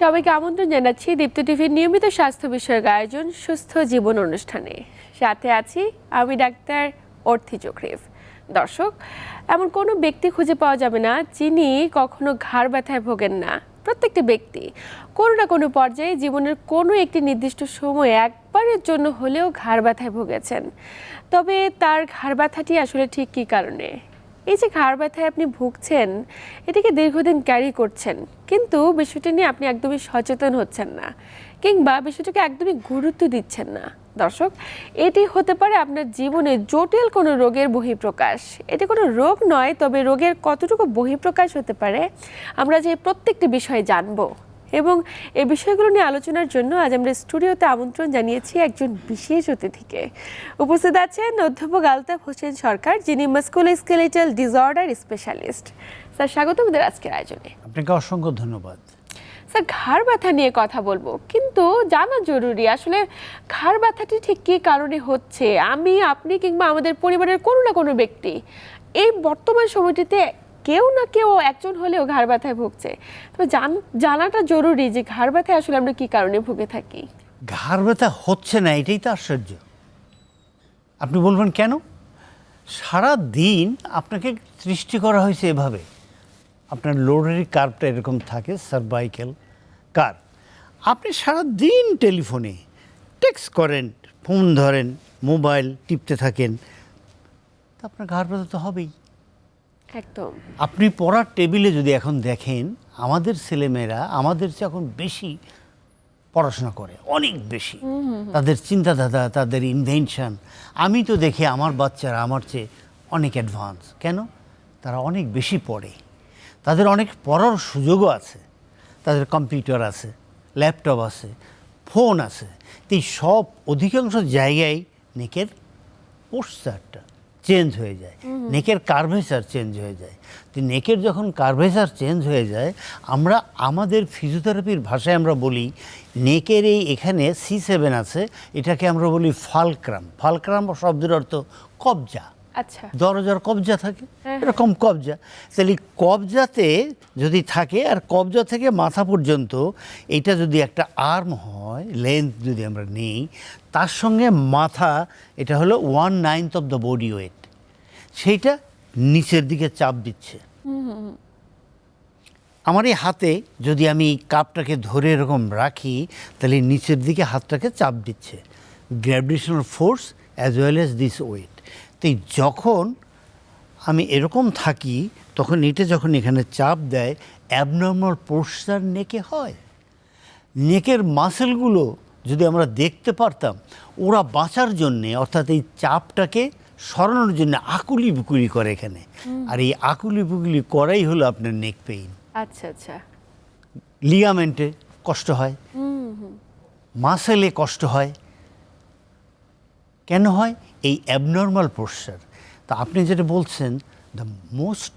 সবাইকে আমন্ত্রণ জানাচ্ছি দীপ্ত টিভির নিয়মিত স্বাস্থ্য বিষয়ক আয়োজন সুস্থ জীবন অনুষ্ঠানে। সাথে আছি আমি ডাক্তার অর্থি চক্রিফ। দর্শক, এমন কোনো ব্যক্তি খুঁজে পাওয়া যাবে না যিনি কখনো ঘাড় ব্যথায় ভোগেন না। প্রত্যেকটি ব্যক্তি কোনো না কোনো পর্যায়ে জীবনের কোনো একটি নির্দিষ্ট সময়ে একবারের জন্য হলেও ঘাড় ব্যথায় ভুগেছেন। তবে তার ঘাড় ব্যথাটি আসলে ঠিক কী কারণে? এই যে ঘাড় ব্যথায় আপনি ভুগছেন, এটিকে দীর্ঘদিন ক্যারি করছেন, কিন্তু বিষয়টি নিয়ে আপনি একদমই সচেতন হচ্ছেন না কিংবা বিষয়টিকে একদমই গুরুত্ব দিচ্ছেন না। দর্শক, এটি হতে পারে আপনার জীবনে জটিল কোনো রোগের বহিঃপ্রকাশ। এটি কোনো রোগ নয়, তবে রোগের কতটুকু বহিঃপ্রকাশ হতে পারে, আমরা যে প্রত্যেকটি বিষয়ে জানব। এবং এই বিষয়গুলো নিয়ে আলোচনার জন্য আজ আমরা স্টুডিওতে আমন্ত্রণ জানিয়েছি একজন বিশেষ অতিথিকে। উপস্থিত আছেন অধ্যাপক আলতাফ হোসেন সরকার যিনি মাস্কুলোস্কেলেটাল ডিসঅর্ডার স্পেশালিস্ট স্যার স্বাগত আমাদের আজকের আয়োজনে। আপনাকে অসংখ্য ধন্যবাদ। স্যার ঘাড় ব্যথা নিয়ে কথা বলব কিন্তু জানা জরুরি আসলে ঘাড় ব্যথাটি ঠিক কী কারণে হচ্ছে? আমি আপনি কিংবা আমাদের পরিবারের কোনো না কোনো ব্যক্তি এই বর্তমান সময়টিতে কেউ না কেউ একজন হলেও ঘাড় ব্যথায় ভুগছে। তবে জান- জানাটা জরুরি যে ঘাড় ব্যথায় আসলে আমরা কী কারণে ভুগে থাকি? ঘাড় ব্যথা হচ্ছে না, এটাই তো আশ্চর্য। আপনি বলবেন কেন? সারা দিন আপনাকে সৃষ্টি করা হয়েছে এভাবে। আপনার লোডারি কার্ভটা এরকম থাকে সার্ভাইকেল কার আপনি সারা দিন টেলিফোনে টেক্সট করেন, ফোন ধরেন, মোবাইল টিপতে থাকেন। তা আপনার ঘাড় ব্যথা তো হবেই। একদম। আপনি পড়ার টেবিলে যদি এখন দেখেন আমাদের ছেলেমেয়েরা আমাদের চেয়ে এখন বেশি পড়াশোনা করে অনেক বেশি। তাদের চিন্তাধারা তাদের ইনভেনশন আমি তো দেখি আমার বাচ্চারা আমার চেয়ে অনেক অ্যাডভান্স কেন? তারা অনেক বেশি পড়ে। তাদের অনেক পড়ার সুযোগও আছে। তাদের কম্পিউটার আছে ল্যাপটপ আছে ফোন আছে। এই সব অধিকাংশ জায়গায় নেকের পোস্টারটা চেঞ্জ হয়ে যায়। নেকের কার্ভেচার চেঞ্জ হয়ে যায়। তো নেকের যখন কার্ভেচার চেঞ্জ হয়ে যায় আমরা আমাদের ফিজিওথেরাপির ভাষায় আমরা বলি নেকের এই এখানে সি সেভেন আছে এটাকে আমরা বলি ফালক্রাম ফালক্রাম শব্দের অর্থ কবজা। আচ্ছা। দরজার কবজা থাকে হ্যাঁ। এরকম কবজা। তাহলে কবজাতে যদি থাকে আর কবজা থেকে মাথা পর্যন্ত এটা যদি একটা আর্ম হয় লেন্থ যদি আমরা নিই তার সঙ্গে মাথা এটা হলো one ninth of the body weight সেইটা নিচের দিকে চাপ দিচ্ছে। আমার এই হাতে যদি আমি কাপটাকে ধরে এরকম রাখি, তাহলে নিচের দিকে হাতটাকে চাপ দিচ্ছে। Gravitational force as well as this weight তো এই যখন আমি এরকম থাকি, তখন এটা যখন এখানে চাপ দেয় অ্যাবনর্মাল পোস্টার নেকে হয়। নেকের মাসেলগুলো যদি আমরা দেখতে পারতাম, ওরা বাঁচার জন্যে, অর্থাৎ এই চাপটাকে সরানোর জন্য আকুলি বুকুলি করে এখানে। আর এই আকুলি বুকুলি করাই হলো আপনার নেক পেইন আচ্ছা আচ্ছা। লিগামেন্টে কষ্ট হয়। মাসেলে কষ্ট হয়। কেন হয়? এই অ্যাবনর্মাল পোস্টার তা আপনি যেটা বলছেন দ্য মোস্ট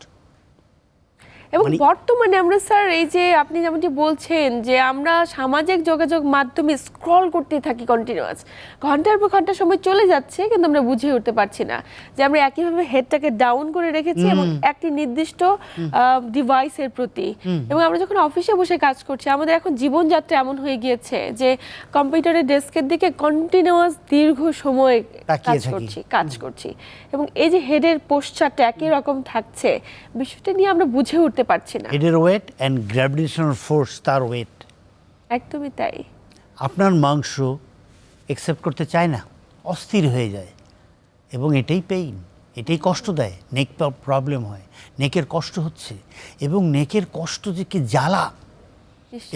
এবং মানে- বর্তমানে আমরা স্যার এই যে আপনি যেমনটি বলছেন যে আমরা সামাজিক যোগাযোগ মাধ্যমে স্ক্রল করতে থাকি কন্টিনিউয়াস ঘণ্টার পর ঘণ্টা সময় চলে যাচ্ছে কিন্তু আমরা বুঝে উঠতে পারছি না যে আমরা একইভাবে হেডটাকে ডাউন করে রেখেছি এবং একটি নির্দিষ্ট ডিভাইসের প্রতি। এবং আমরা যখন অফিসে বসে কাজ করছি আমাদের এখন জীবনযাত্রা এমন হয়ে গিয়েছে যে কম্পিউটারের ডেস্কের দিকে কন্টিনিউয়াস দীর্ঘ সময় কাজ করছি কাজ করছি। এবং এই যে হেডের পোস্টারটা একই রকম থাকছে বিষয়টা নিয়ে আমরা বুঝে উঠতে পারছি না। হেডের ওয়েট অ্যান্ড গ্র্যাভিটেশনাল ফোর্স তার ওয়েট একদমই তাই। আপনার মাংস একসেপ্ট করতে চায় না অস্থির হয়ে যায় এবং এটাই পেইন এটাই কষ্ট দেয়। নেক প্রবলেম হয় নেকের কষ্ট হচ্ছে এবং নেকের কষ্ট যে কি জ্বালা।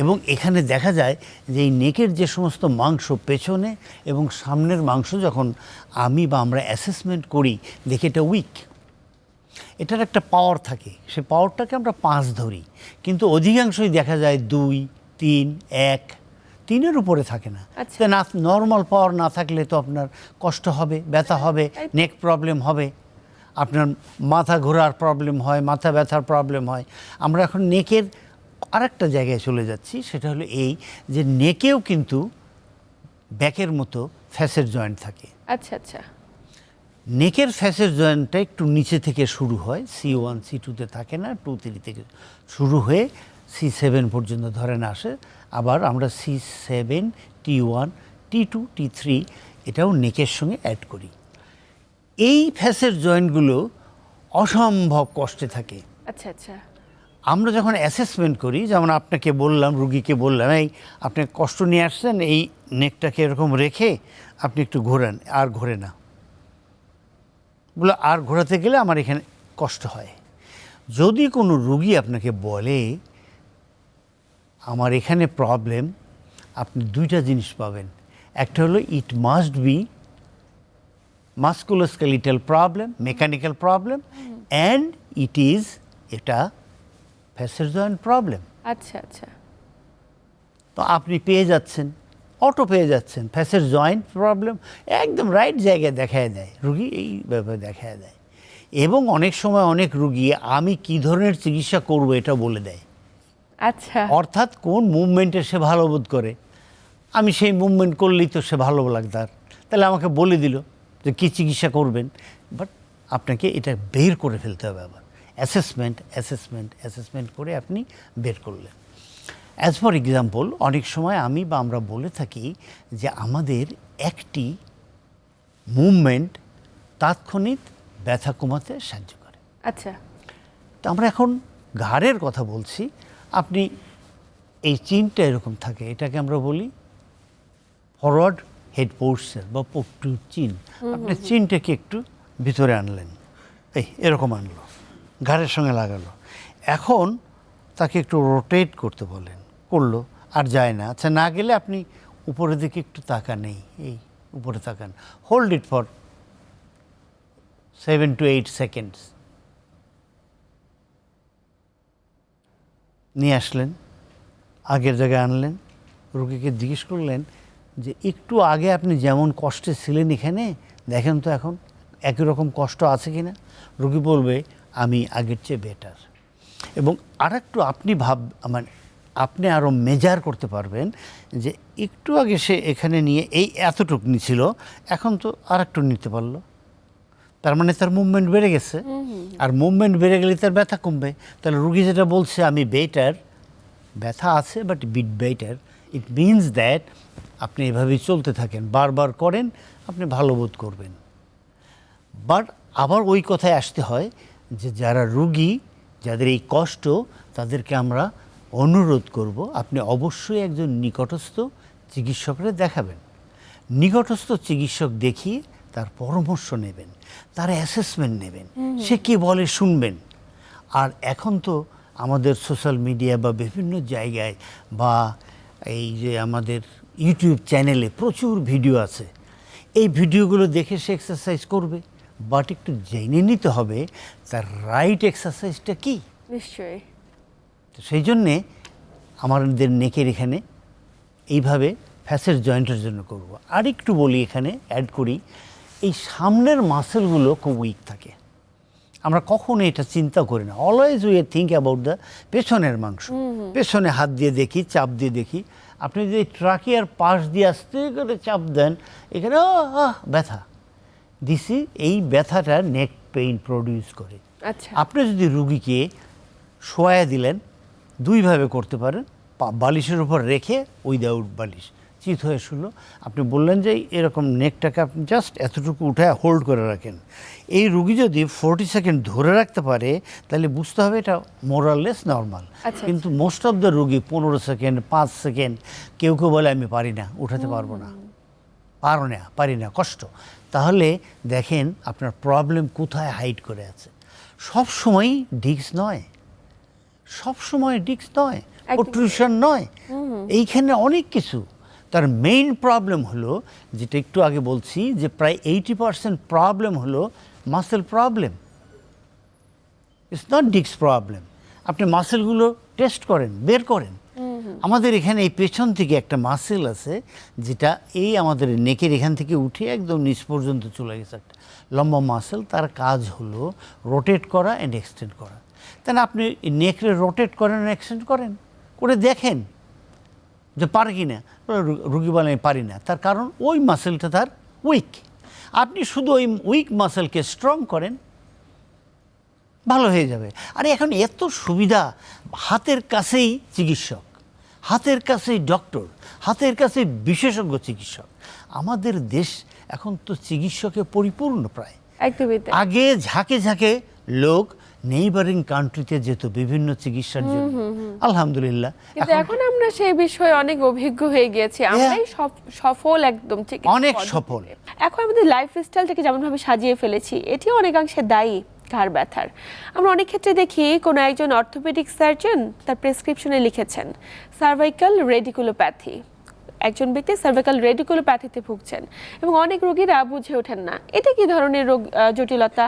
এবং এখানে দেখা যায় যে এই নেকের যে সমস্ত মাংস পেছনে এবং সামনের মাংস যখন আমি বা আমরা অ্যাসেসমেন্ট করি দেখি এটা উইক এটার একটা পাওয়ার থাকে। সে পাওয়ারটাকে আমরা পাঁচ ধরি। কিন্তু অধিকাংশই দেখা যায় দুই তিন এক তিনের উপরে থাকে না। আচ্ছা। না নর্মাল পাওয়ার না থাকলে তো আপনার কষ্ট হবে ব্যথা হবে নেক প্রবলেম হবে। আপনার মাথা ঘোরার প্রবলেম হয় মাথা ব্যথার প্রবলেম হয়। আমরা এখন নেকের আরেকটা জায়গায় চলে যাচ্ছি সেটা হলো এই যে নেকেও কিন্তু ব্যাকের মতো ফ্যাসের জয়েন্ট থাকে। আচ্ছা আচ্ছা। নেকের ফ্যাসের জয়েন্টটা একটু নিচে থেকে শুরু হয়। সি ওয়ান সি টুতে থাকে না টু থ্রি থেকে শুরু হয়ে সি সেভেন পর্যন্ত ধরেন আসে। আবার আমরা C seven T one T two T three এটাও নেকের সঙ্গে অ্যাড করি। এই ফ্যাসের জয়েন্টগুলো অসম্ভব কষ্টে থাকে। আচ্ছা আচ্ছা। আমরা যখন অ্যাসেসমেন্ট করি যেমন আপনাকে বললাম রুগীকে বললাম এই আপনি কষ্ট নিয়ে আসছেন এই নেকটাকে এরকম রেখে আপনি একটু ঘোরান। আর ঘোরে না। বলে আর ঘোরাতে গেলে আমার এখানে কষ্ট হয়। যদি কোনো রুগী আপনাকে বলে আমার এখানে প্রবলেম আপনি দুইটা জিনিস পাবেন। একটা হলো it must be musculoskeletal problem mechanical problem and it is এটা ফ্যাসের জয়েন্ট প্রবলেম আচ্ছা আচ্ছা। তো আপনি পেয়ে যাচ্ছেন। অটো পেয়ে যাচ্ছেন ফ্যাসের জয়েন্ট প্রবলেম একদম রাইট জায়গায় দেখায় দেয় রুগী এই ব্যাপারে দেখায় দেয়। এবং অনেক সময় অনেক রুগী আমি কি ধরনের চিকিৎসা করব এটা বলে দেয়। আচ্ছা। অর্থাৎ কোন মুভমেন্টে সে ভালো বোধ করে? আমি সেই মুভমেন্ট করলেই তো সে ভালো লাগতার তাহলে আমাকে বলে দিল যে কী চিকিৎসা করবেন? বাট আপনাকে এটা বের করে ফেলতে হবে আবার। অ্যাসেসমেন্ট অ্যাসেসমেন্ট অ্যাসেসমেন্ট করে আপনি বের করলেন। অ্যাজ ফর এক্সাম্পল অনেক সময় আমি বা আমরা বলে থাকি যে আমাদের একটি মুভমেন্ট তাৎক্ষণিক ব্যথা কমাতে সাহায্য করে। আচ্ছা। তো আমরা এখন ঘাড়ের কথা বলছি। আপনি এই চিনটা এরকম থাকে এটাকে আমরা বলি ফরওয়ার্ড হেড পোর্সের বা পপটু চিন। আপনি চিনটাকে একটু ভিতরে আনলেন। এই এরকম আনলো ঘাড়ের সঙ্গে লাগালো। এখন তাকে একটু রোটেট করতে বলেন। করল আর যায় না। আচ্ছা না গেলে আপনি উপরের দিকে একটু তাকান এই এই উপরে তাকান। Hold it for seven to eight seconds নিয়ে আসলেন, আগের জায়গায় আনলেন, রুগীকে জিজ্ঞেস করলেন যে, একটু আগে আপনি যেমন কষ্টে ছিলেন এখানে, দেখেন তো এখন একই রকম কষ্ট আছে কি না রোগী বলবে, আমি আগের চেয়ে বেটার এবং আর একটু আপনি ভাব মানে আপনি আরও মেজার করতে পারবেন যে একটু আগে সে এখানে নিয়ে এই এতটুক নিছিল এখন তো আর একটু নিতে পারল। তার মানে তার মুভমেন্ট বেড়ে গেছে। আর মুভমেন্ট বেড়ে গেলে তার ব্যথা কমবে। তাহলে রুগী যেটা বলছে আমি বেটার ব্যথা আছে but bit better it means that আপনি এভাবেই চলতে থাকেন। বারবার করেন আপনি ভালো বোধ করবেন। বাট আবার ওই কথায় আসতে হয় যে যারা রুগী যাদের এই কষ্ট তাদেরকে আমরা অনুরোধ করব আপনি অবশ্যই একজন নিকটস্থ চিকিৎসকরে দেখাবেন। নিকটস্থ চিকিৎসক দেখিয়ে তার পরামর্শ নেবেন তার অ্যাসেসমেন্ট নেবেন সে কি বলে শুনবেন। আর এখন তো আমাদের সোশ্যাল মিডিয়া বা বিভিন্ন জায়গায় বা এই যে আমাদের ইউটিউব চ্যানেলে প্রচুর ভিডিও আছে। এই ভিডিওগুলো দেখে সে এক্সারসাইজ করবে বাট একটু জেনে নিতে হবে তার রাইট এক্সারসাইজটা কী? নিশ্চয়ই। তো সেই জন্যে আমাদের নেকের এখানে এইভাবে ফ্যাসের জয়েন্টের জন্য করব। আর একটু বলি এখানে অ্যাড করি এই সামনের মাসেলগুলো খুব উইক থাকে। আমরা কখনো এটা চিন্তা করি না। Always we think about the পেছনের মাংস। পেছনে হাত দিয়ে দেখি চাপ দিয়ে দেখি। আপনি যদি ট্রাকিয়ার পাশ দিয়ে আসতে করে চাপ দেন এখানে ব্যথা। দিসি এই ব্যথাটা নেক পেইন প্রডিউস করে। আচ্ছা। আপনি যদি রুগীকে শোয়া দিলেন দুইভাবে করতে পারেন। বালিশের উপর রেখে উইদাউট বালিশ। চিত হয়ে শুলো আপনি বললেন যে এরকম নেকটাকে আপনি জাস্ট এতটুকু উঠে হোল্ড করে রাখেন। এই রুগী যদি ফোরটি সেকেন্ড ধরে রাখতে পারে তাহলে বুঝতে হবে এটা মোরাললেস নর্মাল আচ্ছা, কিন্তু মোস্ট অফ দ্য রুগী পনেরো সেকেন্ড পাঁচ সেকেন্ড কেউ কেউ বলে আমি পারি না উঠাতে পারব না। পারো না পারি না কষ্ট। তাহলে দেখেন আপনার প্রবলেম কোথায় হাইড করে আছে। সব সময় ডিক্স নয়। সব সময় ডিক্স নয়। প্রোট্রুশন নয়। এইখানে অনেক কিছু। তার মেইন প্রবলেম হলো যেটা একটু আগে বলছি যে প্রায় এইটি পার্সেন্ট প্রবলেম হলো muscle problem it's not discs problem আপনি মাসেলগুলো টেস্ট করেন বের করেন। আমাদের এখানে এই পেছন থেকে একটা মাসেল আছে যেটা এই আমাদের নেকের এখান থেকে উঠে একদম নিচ পর্যন্ত চলে গেছে একটা লম্বা মাসেল তার কাজ হলো রোটেট করা অ্যান্ড এক্সটেন্ড করা। তাহলে আপনি নেকড়ে রোটেট করেন এক্সটেন্ড করেন করে দেখেন যে পারে কি না। রুগী বলে আমি পারি না। তার কারণ ওই মাসেলটা তার উইক আপনি শুধু ওই উইক মাসেলকে স্ট্রং করেন ভালো হয়ে যাবে। আরে এখন এত সুবিধা হাতের কাছেই চিকিৎসক হাতের কাছেই ডক্টর হাতের কাছে বিশেষজ্ঞ চিকিৎসক। আমাদের দেশ এখন তো চিকিৎসকে পরিপূর্ণ প্রায়। আগে ঝাঁকে ঝাঁকে লোক নেইবারিং কান্ট্রিতে যেত বিভিন্ন চিকিৎসার জন্য। আলহামদুলিল্লাহ। কিন্তু এখন আমরা সেই বিষয়ে অনেক অভিজ্ঞ হয়ে গিয়েছি। আমরাই সফ- সফল একদম ঠিক অনেক সফল। এখন আমাদের লাইফ স্টাইলটাকে যেমনভাবে সাজিয়ে ফেলেছি এটিও অনেকাংশে দায়ী ঘাড় ব্যথার। আমরা অনেক ক্ষেত্রে দেখি কোনো একজন অর্থোপেডিক সার্জন তার প্রেসক্রিপশনে লিখেছেন সার্ভাইকাল রেডিকুলোপ্যাথি একজন ব্যক্তি সার্ভাইকাল রেডিকুলোপ্যাথিতে ভুগছেন এবং অনেক রোগীরা বুঝে ওঠেন না। এটা কি ধরনের রোগ জটিলতা?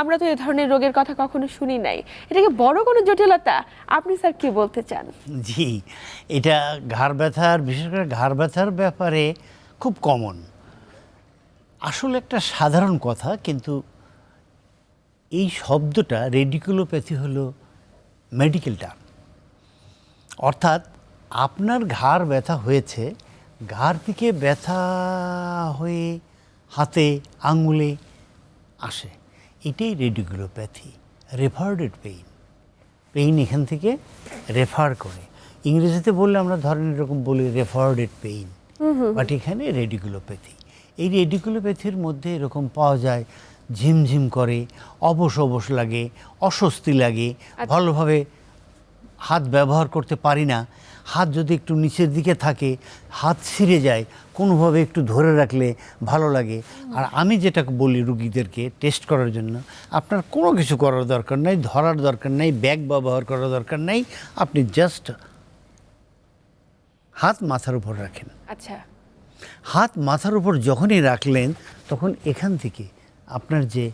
আমরা তো এই ধরনের রোগের কথা কখনো শুনি নাই। এটা কি বড় কোনো জটিলতা? আপনি স্যার কি বলতে চান? জি, এটা ঘাড় ব্যথার বিশেষ করে ঘাড় ব্যথার ব্যাপারে খুব কমন আসলে একটা সাধারণ কথা, কিন্তু এই শব্দটা রেডিকুলোপ্যাথি হলো মেডিকেল টার্ম অর্থাৎ আপনার ঘাড় ব্যথা হয়েছে ঘাড় থেকে ব্যথা হয়ে হাতে আঙুলে আসে। এটাই রেডিকুলোপ্যাথি রেফার্ডেড পেইন পেইন এখান থেকে রেফার করে। ইংরেজিতে বললে আমরা ধরেন এরকম বলি রেফার্ডেড পেইন বাট এখানে রেডিকুলোপ্যাথি এই রেডিকুলোপ্যাথির মধ্যে এরকম পাওয়া যায় ঝিমঝিম করে অবশ অবশ লাগে অস্বস্তি লাগে ভালোভাবে হাত ব্যবহার করতে পারি না। হাত যদি একটু নিচের দিকে থাকে হাত ছিঁড়ে যায় কোনোভাবে একটু ধরে রাখলে ভালো লাগে। আর আমি যেটা বলি রুগীদেরকে টেস্ট করার জন্য আপনার কোনো কিছু করার দরকার নাই ধরার দরকার নাই ব্যাগ ব্যবহার করার দরকার নাই আপনি জাস্ট হাত মাথার উপর রাখেন। আচ্ছা। হাত মাথার উপর যখনই রাখলেন তখন এখান থেকে আপনার যে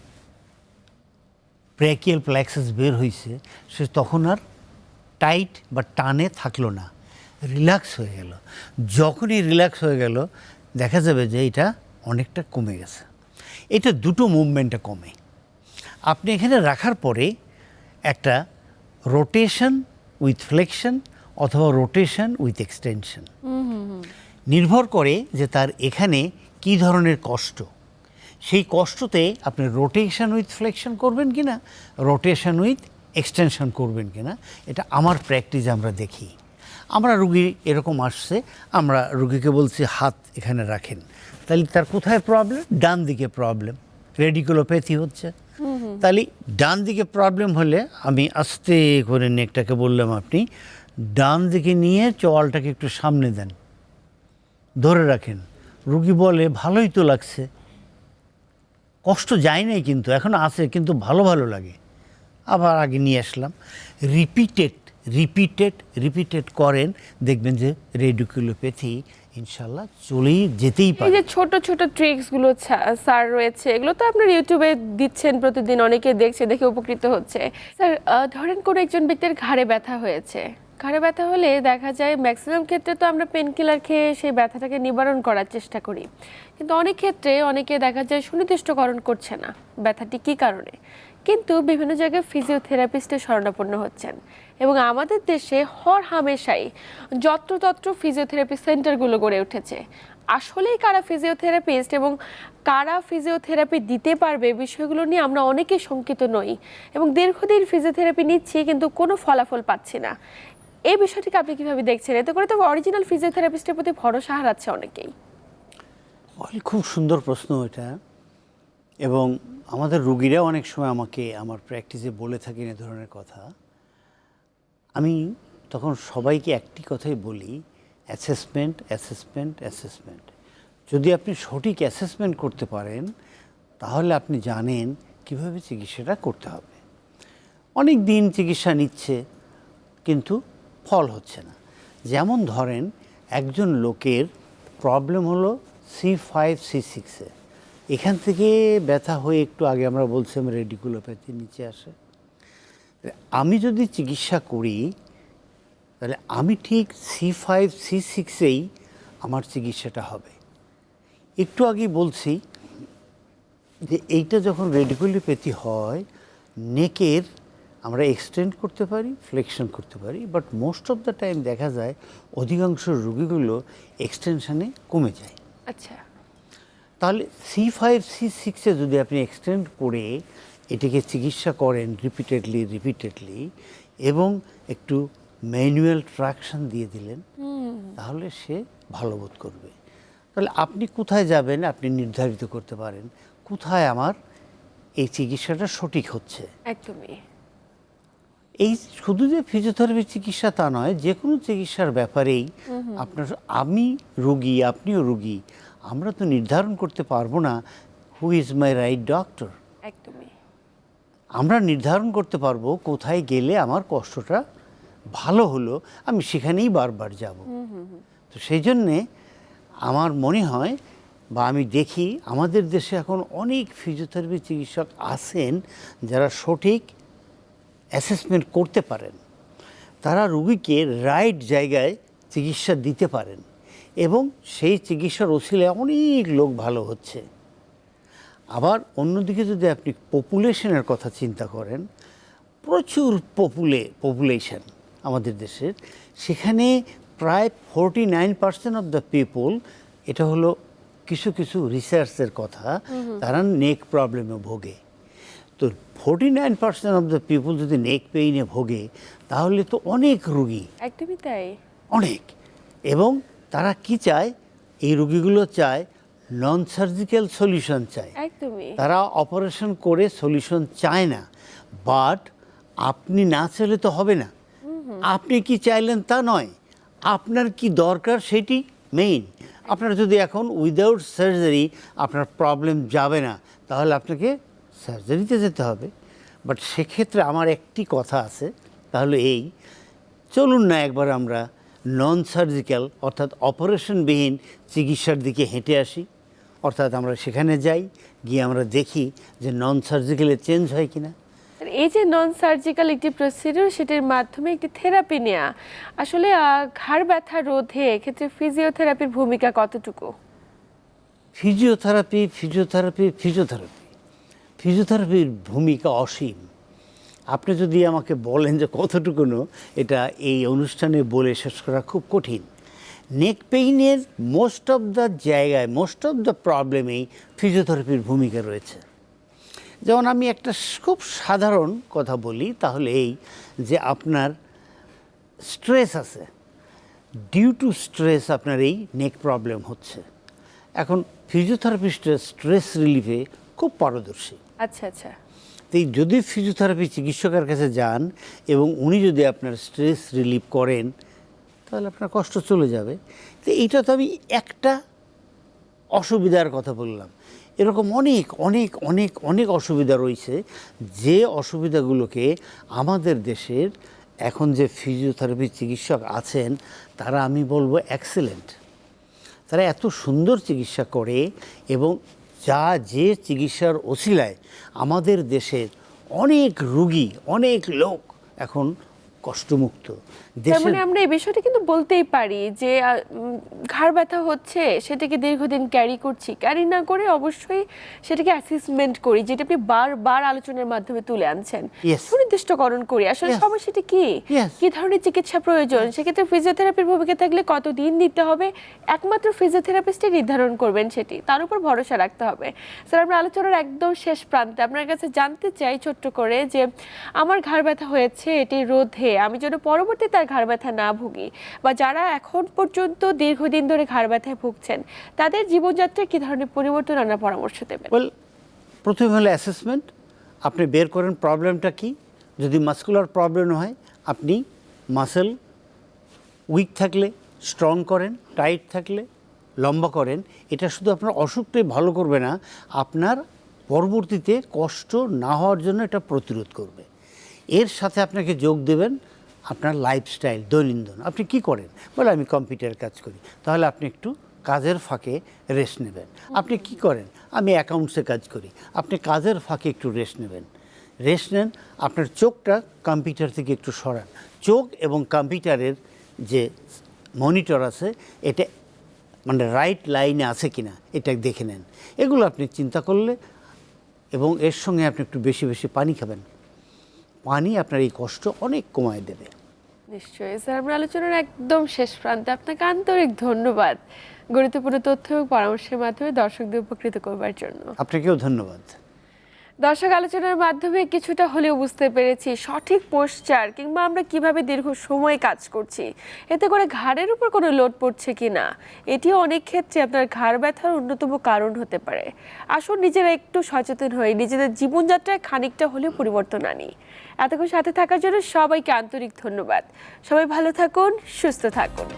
ব্র্যাকিয়াল প্ল্যাক্সাস বের হয়েছে সে তখন আর টাইট বা টানে থাকল না। রিল্যাক্স হয়ে গেল। যখনই রিল্যাক্স হয়ে গেল দেখা যাবে যে এটা অনেকটা কমে গেছে। এটা দুটো মুভমেন্টে কমে। আপনি এখানে রাখার পরে একটা রোটেশন উইথ ফ্লেকশন অথবা রোটেশন উইথ এক্সটেনশন নির্ভর করে যে তার এখানে কি ধরনের কষ্ট। সেই কষ্টতে আপনি রোটেশন উইথ ফ্লেকশন করবেন কি না রোটেশন উইথ এক্সটেনশন করবেন কি না এটা আমার প্র্যাকটিস আমরা দেখি। আমরা রুগী এরকম আসছে আমরা রুগীকে বলছি হাত এখানে রাখেন। তাহলে তার কোথায় প্রবলেম ডান দিকে প্রবলেম রেডিকুলোপ্যাথি হচ্ছে। তাহলে ডান দিকে প্রবলেম হলে আমি আস্তে করে নেকটাকে বললাম আপনি ডান দিকে নিয়ে চোয়ালটাকে একটু সামনে দেন। ধরে রাখেন। রুগী বলে ভালোই তো লাগছে। কষ্ট যায় নাই কিন্তু এখন আছে কিন্তু ভালো ভালো লাগে। আবার আগে নিয়ে আসলাম। রিপিটেড রিপিটেড রিপিটেড করেন দেখবেন যে রেডিকুলোপ্যাথি ইনশাল্লাহ চলেই যেতেই এই পারে। যে ছোট ছোট ট্রিক্সগুলো স্যার রয়েছে এগুলো তো আপনার ইউটিউবে দিচ্ছেন প্রতিদিন অনেকে দেখছে দেখে উপকৃত হচ্ছে। স্যার ধরেন কোনো একজন ব্যক্তির ঘাড়ে ব্যথা হয়েছে। ঘাড়ে ব্যথা হলে দেখা যায় ম্যাক্সিমাম ক্ষেত্রে তো আমরা পেন কিলার খেয়ে সেই ব্যথাটাকে নিবারণ করার চেষ্টা করি। কিন্তু অনেক ক্ষেত্রে অনেকে দেখা যায় সুনির্দিষ্টকরণ করছে না ব্যথাটি কী কারণে? কিন্তু বিভিন্ন জায়গায় ফিজিওথেরাপিস্টের শরণাপন্ন হচ্ছেন। এবং আমাদের দেশে হর হামেশাই যত্রতত্র ফিজিওথেরাপি সেন্টারগুলো গড়ে উঠেছে। আসলেই কারা ফিজিওথেরাপিস্ট এবং কারা ফিজিওথেরাপি দিতে পারবে বিষয়গুলো নিয়ে আমরা অনেকেই শঙ্কিত নই এবং দীর্ঘদিন ফিজিওথেরাপি নিচ্ছি কিন্তু কোনো ফলাফল পাচ্ছি না। এই বিষয়টিকে আপনি কীভাবে দেখছেন? এতে করে তো অরিজিনাল ফিজিওথেরাপিস্টের প্রতি ভরসা হারাচ্ছে অনেকেই। খুব সুন্দর প্রশ্ন এটা এবং আমাদের রুগীরাও অনেক সময় আমাকে আমার প্র্যাকটিসে বলে থাকেন এ ধরনের কথা। আমি তখন সবাইকে একটি কথাই বলি অ্যাসেসমেন্ট অ্যাসেসমেন্ট অ্যাসেসমেন্ট যদি আপনি সঠিক অ্যাসেসমেন্ট করতে পারেন, তাহলে আপনি জানেন কীভাবে চিকিৎসাটা করতে হবে। অনেক দিন চিকিৎসা নিচ্ছে, কিন্তু ফল হচ্ছে না। যেমন ধরেন, একজন লোকের প্রবলেম হলো সি ফাইভ সি সিক্সে এখান থেকে ব্যথা হয়ে একটু আগে আমরা বলছিলাম রেডিকুলোপ্যাথি নিচে আসে। আমি যদি চিকিৎসা করি তাহলে আমি ঠিক সি ফাইভ সি সিক্সেই আমার চিকিৎসাটা হবে। একটু আগেই বলছি যে এইটা যখন রেডিকুলোপ্যাথি হয় নেকের আমরা এক্সটেন্ড করতে পারি ফ্লেকশন করতে পারি but most of the time দেখা যায় অধিকাংশ রুগীগুলো এক্সটেনশানে কমে যায়। আচ্ছা। তাহলে সি ফাইভ সি সিক্সে যদি আপনি এক্সটেন্ড করে এটিকে চিকিৎসা করেন রিপিটেডলি রিপিটেডলি এবং একটু ম্যানুয়াল ট্রাকশন দিয়ে দিলেন তাহলে সে ভালো বোধ করবে। তাহলে আপনি কোথায় যাবেন আপনি নির্ধারিত করতে পারেন কোথায় আমার এই চিকিৎসাটা সঠিক হচ্ছে? একদমই। এই শুধু যে ফিজিওথেরাপি চিকিৎসা তা নয় যে কোনো চিকিৎসার ব্যাপারেই আপনার আমি রুগী আপনিও রুগী আমরা তো নির্ধারণ করতে পারব না who is my right doctor একদমই। আমরা নির্ধারণ করতে পারব কোথায় গেলে আমার কষ্টটা ভালো হলো আমি সেখানেই বারবার যাব। তো সেই জন্যে আমার মনে হয় বা আমি দেখি আমাদের দেশে এখন অনেক ফিজিওথেরাপি চিকিৎসক আছেন যারা সঠিক অ্যাসেসমেন্ট করতে পারেন। তারা রুগীকে রাইট জায়গায় চিকিৎসা দিতে পারেন এবং সেই চিকিৎসার ওসিলায় অনেক লোক ভালো হচ্ছে। আবার অন্যদিকে যদি আপনি পপুলেশনের কথা চিন্তা করেন প্রচুর পপুলে পপুলেশন আমাদের দেশের। সেখানে প্রায় forty nine percent of the people এটা হলো কিছু কিছু রিসার্চের কথা তারা নেক প্রবলেমে ভোগে। তো forty nine percent of the people যদি নেক পেইনে ভোগে তাহলে তো অনেক রুগী। একদমই তাই। অনেক। এবং তারা কি চায়? এই রুগীগুলো চায় নন সার্জিক্যাল সলিউশন চায় একদমই। তারা অপারেশন করে সলিউশন চায় না। বাট আপনি না চাইলে তো হবে না। আপনি কি চাইলেন তা নয়। আপনার কি দরকার সেটি মেইন আপনার যদি এখন উইদাউট সার্জারি আপনার প্রবলেম যাবে না তাহলে আপনাকে সার্জারিতে যেতে হবে। বাট সেক্ষেত্রে আমার একটি কথা আছে তাহলে এই। চলুন না একবার আমরা নন সার্জিক্যাল অর্থাৎ অপারেশনবিহীন চিকিৎসার দিকে হেঁটে আসি। অর্থাৎ আমরা সেখানে যাই গিয়ে আমরা দেখি যে নন সার্জিক্যালে চেঞ্জ হয় কিনা। আর এই যে নন সার্জিক্যাল একটি প্রসিডিউর সেটির মাধ্যমে একটি থেরাপি নেওয়া আসলে ঘাড় ব্যথা রোধে এক্ষেত্রে ফিজিওথেরাপির ভূমিকা কতটুকু? ফিজিওথেরাপি ফিজিওথেরাপি ফিজিওথেরাপি ফিজিওথেরাপির ভূমিকা অসীম। আপনি যদি আমাকে বলেন যে কতটুকুনো এটা এই অনুষ্ঠানে বলে শেষ করা খুব কঠিন। নেক পেইনের মোস্ট অফ দ্য জায়গায় মোস্ট অফ দ্য প্রবলেমেই ফিজিওথেরাপির ভূমিকা রয়েছে। যেমন আমি একটা খুব সাধারণ কথা বলি তাহলে এই যে আপনার স্ট্রেস আছে ডিউ টু স্ট্রেস আপনার এই নেক প্রবলেম হচ্ছে। এখন ফিজিওথেরাপিস্টের স্ট্রেস রিলিফে খুব পারদর্শী। আচ্ছা আচ্ছা। তো যদি ফিজিওথেরাপি চিকিৎসকের কাছে যান এবং উনি যদি আপনার স্ট্রেস রিলিফ করেন তাহলে আপনার কষ্ট চলে যাবে। তো এইটা তো আমি একটা অসুবিধার কথা বললাম। এরকম অনেক অনেক অনেক অনেক অসুবিধা রয়েছে যে অসুবিধাগুলোকে আমাদের দেশের এখন যে ফিজিওথেরাপি চিকিৎসক আছেন, তারা আমি বলব এক্সেলেন্ট তারা এত সুন্দর চিকিৎসা করে এবং যা যে চিকিৎসার ওসিলায় আমাদের দেশের অনেক রুগী, অনেক লোক এখন কষ্টমুক্ত। মানে আমরা এই বিষয়টা কিন্তু বলতেই পারি যে ঘাড় ব্যথা হচ্ছে সেটাকে দীর্ঘদিন ক্যারি করছি। ক্যারি না করে অবশ্যই সেটাকে অ্যাসেসমেন্ট করি যেটা আপনি বারবার আলোচনার মাধ্যমে তুলে আনছেন। সুনির্দিষ্টকরণ করি। আসলে. সমস্যাটা কি? কি ধরনের চিকিৎসা প্রয়োজন? সেক্ষেত্রে ফিজিওথেরাপির ভূমিকা থাকলে কতদিন দিতে হবে? একমাত্র ফিজিওথেরাপিস্টই নির্ধারণ করবেন সেটি। তার উপর ভরসা রাখতে হবে। স্যার আমরা আলোচনার একদম শেষ প্রান্তে। আপনার কাছে জানতে চাই ছোট্ট করে যে আমার ঘাড় ব্যথা হয়েছে এটি রোধে। আমি যেন পরবর্তী তার ঘাড় ব্যথা না ভুগি বা যারা এখন পর্যন্ত দীর্ঘদিন ধরে ঘাড় ব্যথায় ভুগছেন, তাদের জীবনযাত্রায় কী ধরনের পরিবর্তন আনার পরামর্শ দেবেন? ওয়েল প্রথমে হলো অ্যাসেসমেন্ট আপনি বের করেন প্রবলেমটা কি? যদি মাস্কুলার প্রবলেম হয়, আপনি মাসেল উইক থাকলে স্ট্রং করেন টাইট থাকলে, লম্বা করেন। এটা শুধু আপনার অসুখটাই ভালো করবে না, আপনার পরবর্তীতে কষ্ট না হওয়ার জন্য এটা প্রতিরোধ করবে। এর সাথে আপনাকে যোগ দেবেন আপনার লাইফস্টাইল দৈনন্দিন। আপনি কি করেন? বলে, আমি কম্পিউটার কাজ করি। তাহলে আপনি একটু কাজের ফাঁকে রেস্ট নেবেন। আপনি কি করেন? আমি অ্যাকাউন্টসে কাজ করি। আপনি কাজের ফাঁকে একটু রেস্ট নেবেন। রেস্ট নেন, আপনার চোখটা কম্পিউটার থেকে একটু সরান। চোখ এবং কম্পিউটারের যে মনিটর আছে, এটা মানে রাইট লাইনে আছে কি না এটা দেখে নেন। এগুলো আপনি চিন্তা করলে এবং এর সঙ্গে আপনি একটু বেশি বেশি পানি খাবেন। পানি আপনার এই কষ্ট অনেক কমায় দেবে। নিশ্চয়ই স্যার। আমরা আলোচনার একদম শেষ প্রান্তে। আপনাকে আন্তরিক ধন্যবাদ। গুরুত্বপূর্ণ তথ্য এবং পরামর্শের মাধ্যমে দর্শকদের উপকৃত করবার জন্য। আপনাকেও ধন্যবাদ। দর্শক আলোচনার মাধ্যমে কিছুটা হলেও বুঝতে পেরেছি সঠিক পোশ্চার কিংবা আমরা কীভাবে দীর্ঘ সময় কাজ করছি। এতে করে ঘাড়ের উপর কোনো লোড পড়ছে কি না এটিও অনেক ক্ষেত্রে আপনার ঘাড় ব্যথার অন্যতম কারণ হতে পারে। আসুন নিজেরা একটু সচেতন হয়ে নিজেদের জীবনযাত্রায় খানিকটা হলেও পরিবর্তন আনি। এতক্ষণ সাথে থাকার জন্য সবাইকে আন্তরিক ধন্যবাদ। সবাই ভালো থাকুন, সুস্থ থাকুন।